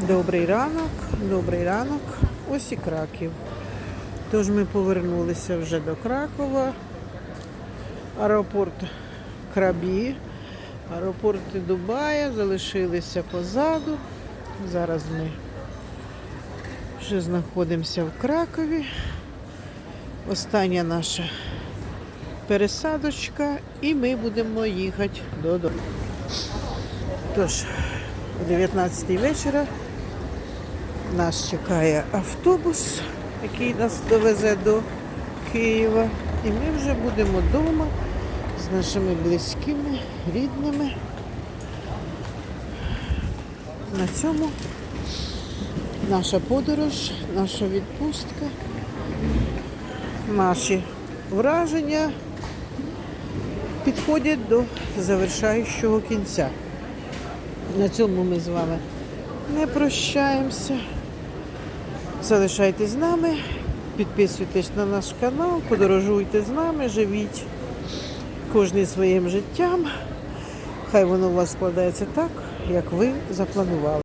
Добрий ранок, добрий ранок. Ось і Краків. Тож ми повернулися вже до Кракова. Аеропорт Крабі, аеропорти Дубая залишилися позаду. Зараз ми вже знаходимося в Кракові. Остання наша пересадочка, і ми будемо їхати додому. Тож, о 19 вечора нас чекає автобус, який нас довезе до Києва. І ми вже будемо вдома з нашими близькими, рідними. На цьому наша подорож, наша відпустка, наші враження підходять до завершаючого кінця. На цьому ми з вами не прощаємося. Залишайтесь з нами, підписуйтесь на наш канал, подорожуйте з нами, живіть кожний своїм життям. Хай воно у вас складається так, як ви запланували.